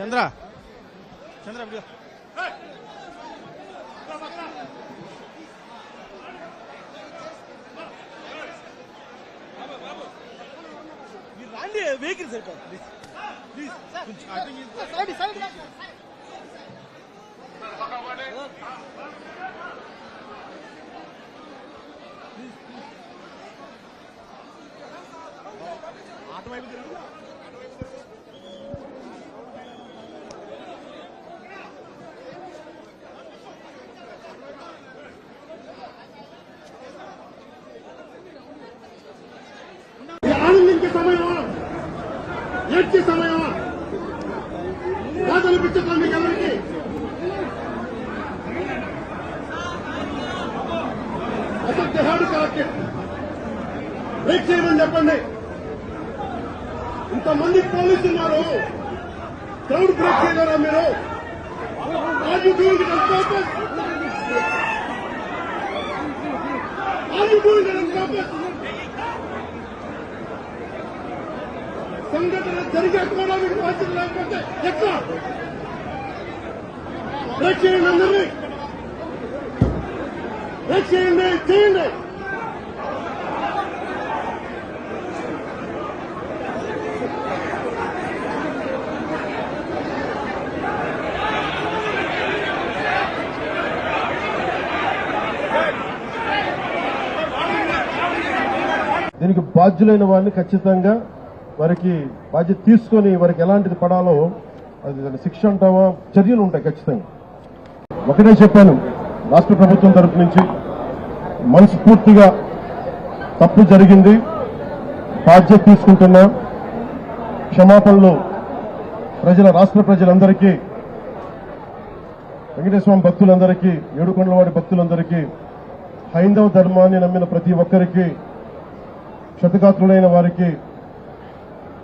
చంద్ర. చంద్ర రాండి వెహికల్ సరిపోదు. Please. Please. Side side auto వైపు తిరుగు. ఆనందించే సమయమా ఎట్టి సమయమా బాధనిపించడం పిచ్చుకోండి ఎవరికి అసలు హాడు కలెక్టెడ్ బ్రేక్ చేయమని చెప్పండి. ఇంతమంది పోలీసులు ఉన్నారు. క్రౌడ్ బ్రేక్ చేయలేరా మీరు? Are you doing it on purpose? Are you సంఘటన జరిగే కూడా మీకు బాధ్యత లేకపోతే ఎట్లా? బ్రేక్ చేయండి అందరినీ బ్రేక్ చేయండి చేయండి. దీనికి బాధ్యులైన వారిని ఖచ్చితంగా వారికి బాధ్యత తీసుకొని వారికి ఎలాంటిది పడాలో అది శిక్ష అంటావా? చర్యలు ఉంటాయి ఖచ్చితంగా. ఒకటే చెప్పాను రాష్ట్ర ప్రభుత్వం తరపు నుంచి మనస్ఫూర్తిగా తప్పు జరిగింది బాధ్యత తీసుకుంటున్నా. క్షమాపణలు ప్రజల రాష్ట్ర ప్రజలందరికీ వెంకటేశ్వర భక్తులందరికీ ఏడుకొండలవాడి భక్తులందరికీ హైందవ ధర్మాన్ని నమ్మిన ప్రతి ఒక్కరికి క్షతగాత్రులైన వారికి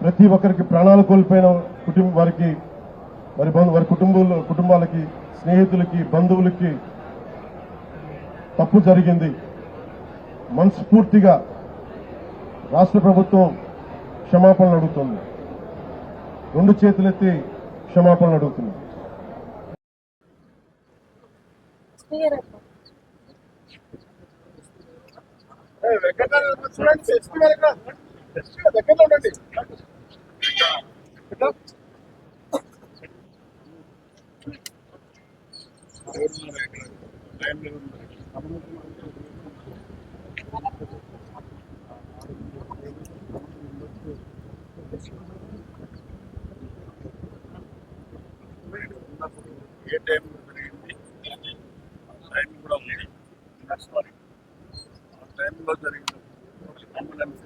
ప్రతి ఒక్కరికి ప్రాణాలు కోల్పోయిన కుటుంబ వారికి వారి బంధు వారి కుటుంబంలో కుటుంబాలకి స్నేహితులకి బంధువులకి తప్పు జరిగింది. మనస్ఫూర్తిగా రాష్ట్ర ప్రభుత్వం క్షమాపణలు అడుగుతుంది. రెండు చేతులెత్తి క్షమాపణలు అడుగుతుంది. దగ్గరలో ఉండండి. ఏ టైం జరిగింది ఆ టైం కూడా ఉంది. సారీ ఆ టైంలో జరిగిన అంబులెన్స్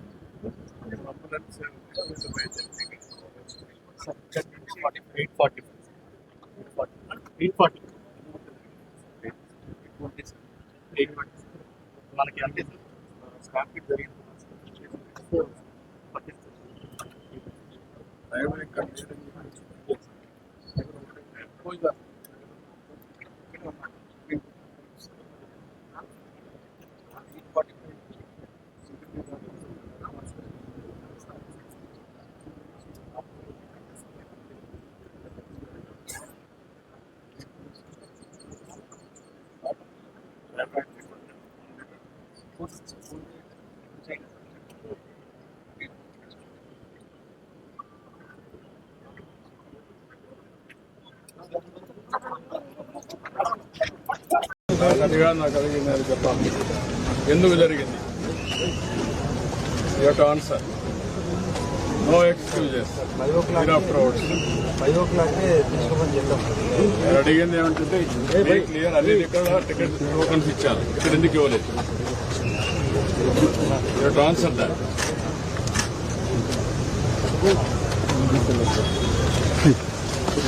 మనకి అంటే స్టాక్ జరిగింది నాకు అదిగా నాకు కలిగింది అని చెప్పాలి ఎందుకు జరిగింది? You answer no excuses after hours five o'clock తీసుకోమని చెప్పాం నేను అడిగింది ఏమంటే క్లియర్ అన్ని ఇక్కడ టికెట్ టోకన్స్ ఇచ్చాను ఇక్కడ ఎందుకు ఇవ్వలేదు? యూ ఆన్సర్ దాట్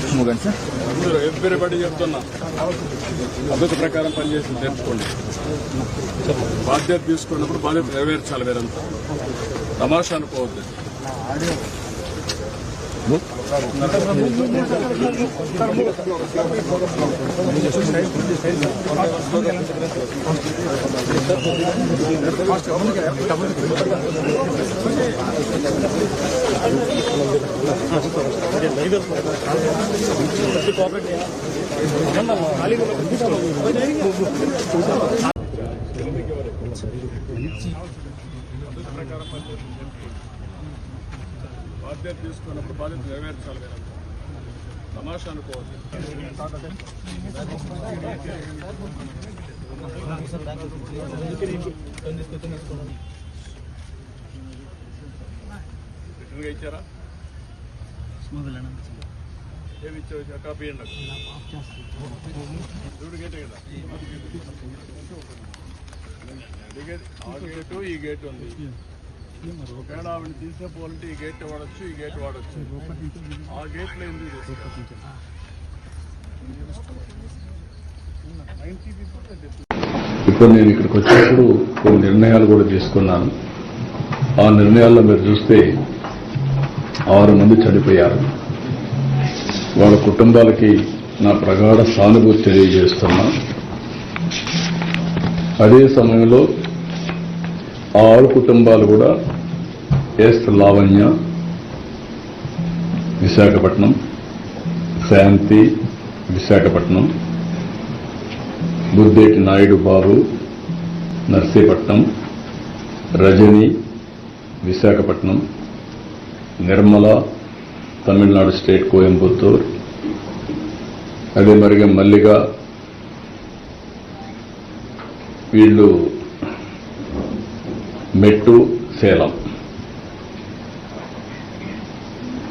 అందరూ ఎవ్రీబడి చెప్తున్నా? పద్ధతి ప్రకారం పనిచేసి నేర్చుకోండి బాధ్యత తీసుకున్నప్పుడు బాధ్యత నెరవేర్చాలి వేరంతా తమాషా అనుకోవద్దు. 뭐? ప్రకారం బాధ్యత తీసుకున్నప్పుడు బాధ్యత నెరవేర్చాలి మీరంతా తమాషా అనుకోవద్దు. రిటర్న్గా ఇచ్చారా? ఏమి ఇచ్చావు? కాపీ అండి చూడు గేటే కదా. గేట్- ఆ గేటు ఈ గేట్ ఉంది. ఒకవేళ ఆవిడ తీసుకుపోవాలంటే ఈ గేట్ వాడచ్చు ఈ గేట్ వాడచ్చు. ఆ గేట్లో ఎందుకు ఇప్పుడు నేను ఇక్కడికి వచ్చినప్పుడు కొన్ని నిర్ణయాలు కూడా తీసుకున్నాను. ఆ నిర్ణయాల్లో మీరు చూస్తే ఆరు మంది చనిపోయారు. వాళ్ళ కుటుంబాలకి నా ప్రగాఢ సానుభూతి తెలియజేస్తున్నా అదే సమయంలో ఆరు కుటుంబాలు కూడా ఎస్ లావణ్య విశాఖపట్నం శాంతి విశాఖపట్నం బుద్ధేటి నాయుడు బాబు నర్సీపట్నం రజని విశాఖపట్నం నిర్మల తమిళనాడు స్టేట్ కోయంబత్తూర్ అదే మరిగా మల్లిగా వీళ్ళు మెట్టు సేలం.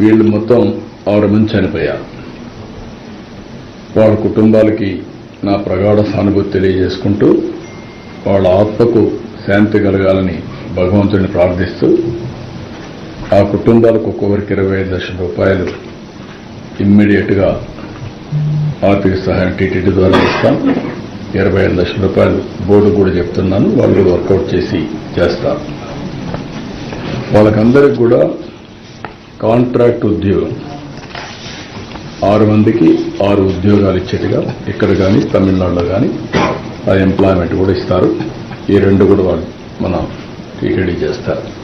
వీళ్ళు మొత్తం ఆరు మంది చనిపోయారు. వాళ్ళ కుటుంబాలకి నా ప్రగాఢ సానుభూతి తెలియజేసుకుంటూ వాళ్ళ ఆత్మకు శాంతి కలగాలని భగవంతుడిని ప్రార్థిస్తూ ఆ కుటుంబాలకు ఒక్కొక్కరికి ఇరవై ఐదు లక్షల రూపాయలు ఇమ్మీడియట్గా ఆర్థిక సహాయం టీటీడీ ద్వారా ఇస్తాం. ఇరవై ఐదు లక్షల రూపాయలు బోర్డు కూడా చెప్తున్నాను. వాళ్ళు కూడా వర్కౌట్ చేసి చేస్తారు. వాళ్ళకందరికి కూడా కాంట్రాక్ట్ ఉద్యోగం. ఆరు మందికి ఆరు ఉద్యోగాలు ఇచ్చేట్టుగా ఇక్కడ కానీ తమిళనాడులో కానీ ఆ ఎంప్లాయ్మెంట్ కూడా ఇస్తారు. ఈ రెండు కూడా వాళ్ళు మన టీటీడీ చేస్తారు.